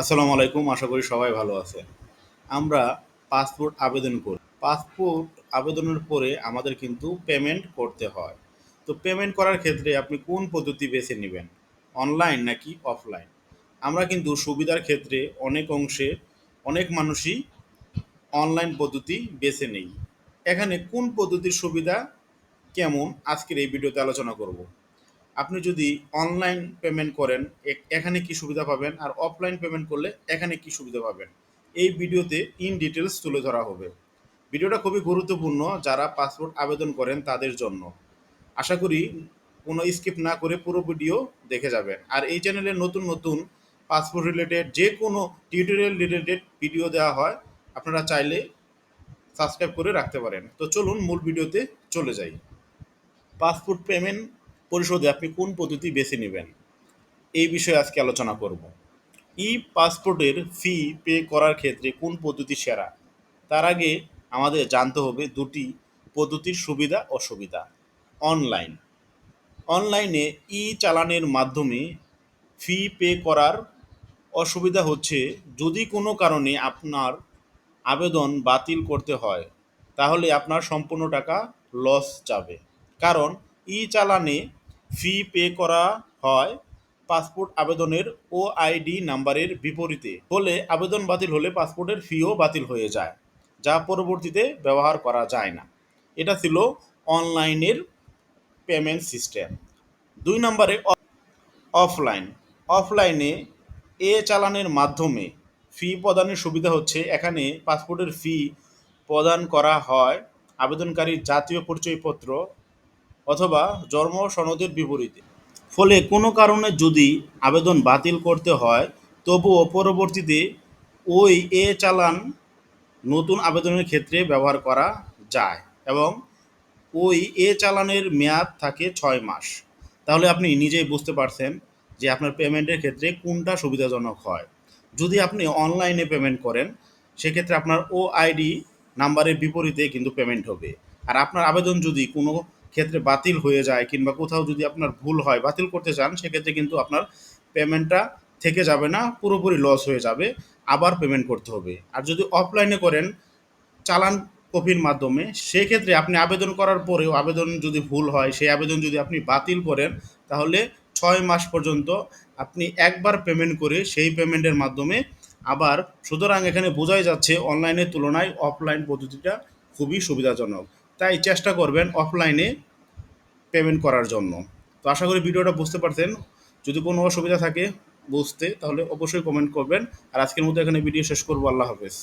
আসসালামু আলাইকুম, আশা করি সবাই ভালো আছে আমরা পাসপোর্ট আবেদন করি। পাসপোর্ট আবেদনের পরে আমাদের কিন্তু পেমেন্ট করতে হয়। তো পেমেন্ট করার ক্ষেত্রে আপনি কোন পদ্ধতি বেছে নেবেন? অনলাইন নাকি অফলাইন? আমরা কিন্তু সুবিধার ক্ষেত্রে অনেক অংশে অনেক মানুষই অনলাইন পদ্ধতি বেছে নেই। এখানে কোন পদ্ধতির সুবিধা? কেমন? আজকের এই ভিডিওতে আলোচনা করব। আপনি যদি অনলাইন পেমেন্ট করেন এখানে কি সুবিধা পাবেন? আর অফলাইন পেমেন্ট করলে এখানে কি সুবিধা পাবেন? এই ভিডিওতে ইন ডিটেলস তুলে ধরা হবে। ভিডিওটা খুবই গুরুত্বপূর্ণ যারা পাসপোর্ট আবেদন করেন তাদের জন্য। আশা করি কোনো স্কিপ না করে পুরো ভিডিও দেখে যাবেন। আর এই চ্যানেলে নতুন নতুন পাসপোর্ট রিলেটেড যে কোনো টিউটোরিয়াল রিলেটেড ভিডিও দেওয়া হয়, আপনারা চাইলে সাবস্ক্রাইব করে রাখতে পারেন। তো চলুন মূল ভিডিওতে চলে যাই। পাসপোর্ট পেমেন্ট পরিশোধে আপনি কোন পদ্ধতি বেছে নেবেন? এই বিষয়ে আজকে আলোচনা করব। ই পাসপোর্টের ফি পে করার ক্ষেত্রে কোন পদ্ধতি সেরা? তার আগে আমাদের জানতে হবে দুটি পদ্ধতির সুবিধা, অসুবিধা। অনলাইন। অনলাইনে ই চালানের মাধ্যমে ফি পে করার অসুবিধা হচ্ছে, যদি কোনো কারণে আপনার আবেদন বাতিল করতে হয়, তাহলে আপনার সম্পূর্ণ টাকা লস যাবে। কারণ ই চালানে ফি পে করা হয় পাসপোর্ট আবেদনের ও আইডি নাম্বারের বিপরীতে। ফলে আবেদন বাতিল হলে পাসপোর্টের ফিও বাতিল হয়ে যায়, যা পরবর্তীতে ব্যবহার করা যায় না। এটা ছিল অনলাইনের পেমেন্ট সিস্টেম। দুই নম্বরে অফলাইন। অফলাইনে এ চালানের মাধ্যমে ফি প্রদানের সুবিধা হচ্ছে এখানে পাসপোর্টের ফি প্রদান করা হয় আবেদনকারীর জাতীয় পরিচয়পত্র অথবা জন্ম সনদের বিপরীতে। ফলে কোনো কারণে যদি আবেদন বাতিল করতে হয়, তবুও পরবর্তীতে ওই এ চালান নতুন আবেদনের ক্ষেত্রে ব্যবহার করা যায় এবং ওই এ চালানের মেয়াদ থাকে ছয় মাস। তাহলে আপনি নিজেই বুঝতে পারছেন যে আপনার পেমেন্টের ক্ষেত্রে কোনটা সুবিধাজনক হয়। যদি আপনি অনলাইনে পেমেন্ট করেন, সেক্ষেত্রে আপনার ও আইডি নাম্বারের বিপরীতে কিন্তু পেমেন্ট হবে। আর আপনার আবেদন যদি কোনো ক্ষেত্রে বাতিল হয়ে যায় কিংবা কোথাও যদি আপনার ভুল হয়, বাতিল করতে চান, সেক্ষেত্রে কিন্তু আপনার পেমেন্টটা থেকে যাবে না, পুরোপুরি লস হয়ে যাবে, আবার পেমেন্ট করতে হবে। আর যদি অফলাইনে করেন, চালান কপির মাধ্যমে, সেক্ষেত্রে আপনি আবেদন করার পরেও আবেদন যদি ভুল হয়, সেই আবেদন যদি আপনি বাতিল করেন, তাহলে ছয় মাস পর্যন্ত আপনি একবার পেমেন্ট করে সেই পেমেন্টের মাধ্যমে আবার, সুতরাং এখানে বোঝাই যাচ্ছে অনলাইনের তুলনায় অফলাইন পদ্ধতিটা খুবই সুবিধাজনক। তাই চেষ্টা করবেন অফলাইনে পেমেন্ট করার জন্য। তো আশা করি ভিডিওটা বুঝতে পারতেন যদি কোনো অসুবিধা থাকে বুঝতে, তাহলে অবশ্যই কমেন্ট করবেন। আর আজকের মতো এখানে ভিডিও শেষ করব। আল্লাহ হাফেজ।